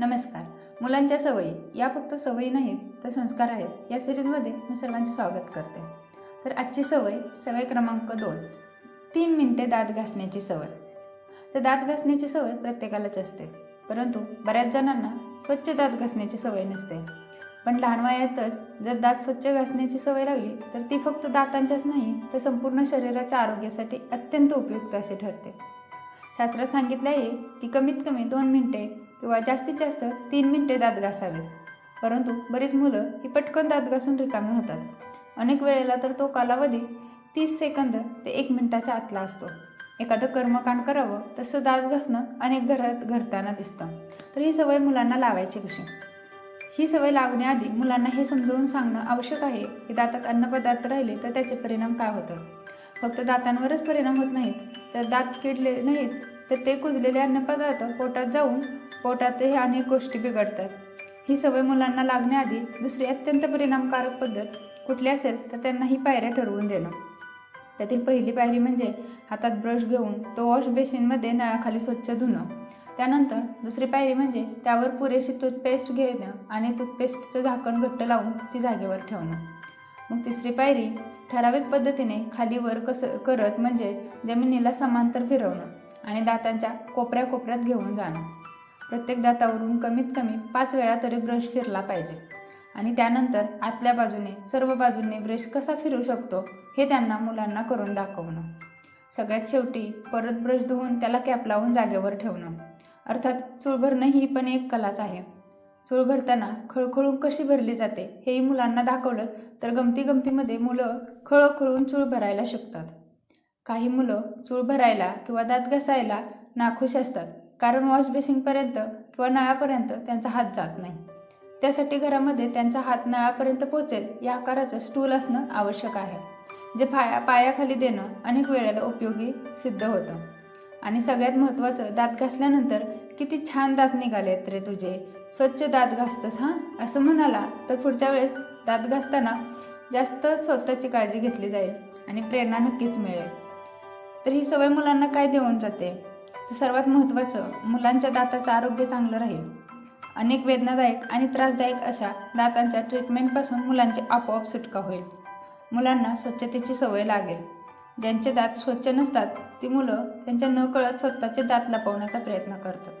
नमस्कार. मुलांच्या सवयी या फक्त सवयी नाहीत तर संस्कार आहेत. या सिरीजमध्ये मी सर्वांचे स्वागत करते. तर आजची सवय सवय क्रमांक दोन. तीन मिनटे दात घासण्याची सवय. तर दात घासण्याची सवय प्रत्येकालाच असते परंतु बऱ्याच जणांना स्वच्छ दात घासण्याची सवय नसते. पण लहान वयातच जर दात स्वच्छ घासण्याची सवय लागली तर ती फक्त दातांच्याच नाही तर संपूर्ण शरीराच्या आरोग्यासाठी अत्यंत उपयुक्त असे ठरते. शास्त्रात सांगितले आहे की कमीत कमी दोन मिनटे किंवा जास्तीत जास्त तीन मिनिटे दात घासावेत. परंतु बरीच मुलं ही पटकन दात घासून रिकामी होतात. अनेक वेळेला तर तो कालावधी तीस सेकंद ते एक मिनटाच्या आतला असतो. एखादं कर्मकांड करावं तसं दात घासणं अनेक घरात घडताना दिसतं. तर ही सवय मुलांना लावायची कशी? ही सवय लावण्याआधी मुलांना हे समजावून सांगणं आवश्यक आहे की दातात अन्नपदार्थ राहिले तर त्याचे परिणाम काय होतात फक्त दातांवरच परिणाम होत नाहीत तर दात किडले नाहीत तर ते कुजलेले अन्नपदार्थ पोटात जाऊन पोटातही अनेक गोष्टी बिघडतात. ही सवय मुलांना लागण्याआधी दुसरी अत्यंत परिणामकारक पद्धत कुठली असेल तर त्यांना ही पायऱ्या ठरवून देणं. त्यातील पहिली पायरी म्हणजे हातात ब्रश घेऊन तो वॉश बेसिनमध्ये नळाखाली स्वच्छ धुणं. त्यानंतर दुसरी पायरी म्हणजे त्यावर पुरेशी टूथपेस्ट घेणं आणि टूथपेस्टचं झाकण घट्ट लावून ती जागेवर ठेवणं. मग तिसरी पायरी ठराविक पद्धतीने खाली वर कसं करत म्हणजे जमिनीला समांतर फिरवणं. आणि दातांच्या कोपऱ्या कोपऱ्यात घेऊन जाणं. प्रत्येक दातावरून कमीत कमी पाच वेळा तरी ब्रश फिरला पाहिजे. आणि त्यानंतर आतल्या बाजूने सर्व बाजूंनी ब्रश कसा फिरू शकतो हे त्यांना मुलांना करून दाखवणं. सगळ्यात शेवटी परत ब्रश धुवून त्याला कॅप लावून जागेवर ठेवणं. अर्थात चूळ भरणं ही पण एक कलाच आहे. चूळ भरताना खळखळून कशी भरली जाते हेही मुलांना दाखवलं तर गमती गमतीमध्ये मुलं खळखळून चूळ भरायला शिकतात. काही मुलं चूळ भरायला किंवा दात घासायला नाखुश असतात कारण वॉश बेसिनपर्यंत किंवा नळापर्यंत त्यांचा हात जात नाही. त्यासाठी घरामध्ये त्यांचा हात नळापर्यंत पोचेल या आकाराचं स्टूल असणं आवश्यक आहे जे पाया पायाखाली देणं अनेक वेळेला उपयोगी सिद्ध होतं. आणि सगळ्यात महत्त्वाचं दात घासल्यानंतर किती छान दात निघालेत रे तुझे. स्वच्छ दात घासतस हां? असं म्हणाला तर पुढच्या वेळेस दात घासताना जास्त स्वतःची काळजी घेतली जाईल आणि प्रेरणा नक्कीच मिळेल. तर ही सवय मुलांना काय देऊन जाते? तर सर्वात महत्त्वाचं मुलांच्या दाताचं आरोग्य चांगलं राहील. अनेक वेदनादायक आणि त्रासदायक अशा दातांच्या ट्रीटमेंटपासून मुलांची आपोआप सुटका होईल. मुलांना स्वच्छतेची सवय लागेल. ज्यांचे दात स्वच्छ नसतात ती मुलं त्यांच्या न कळत स्वतःचे दात लपवण्याचा प्रयत्न करतात.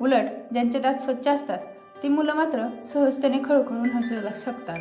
उलट ज्यांचे दात स्वच्छ असतात ती मुलं मात्र सहजतेने खळखळून हसू शकतात.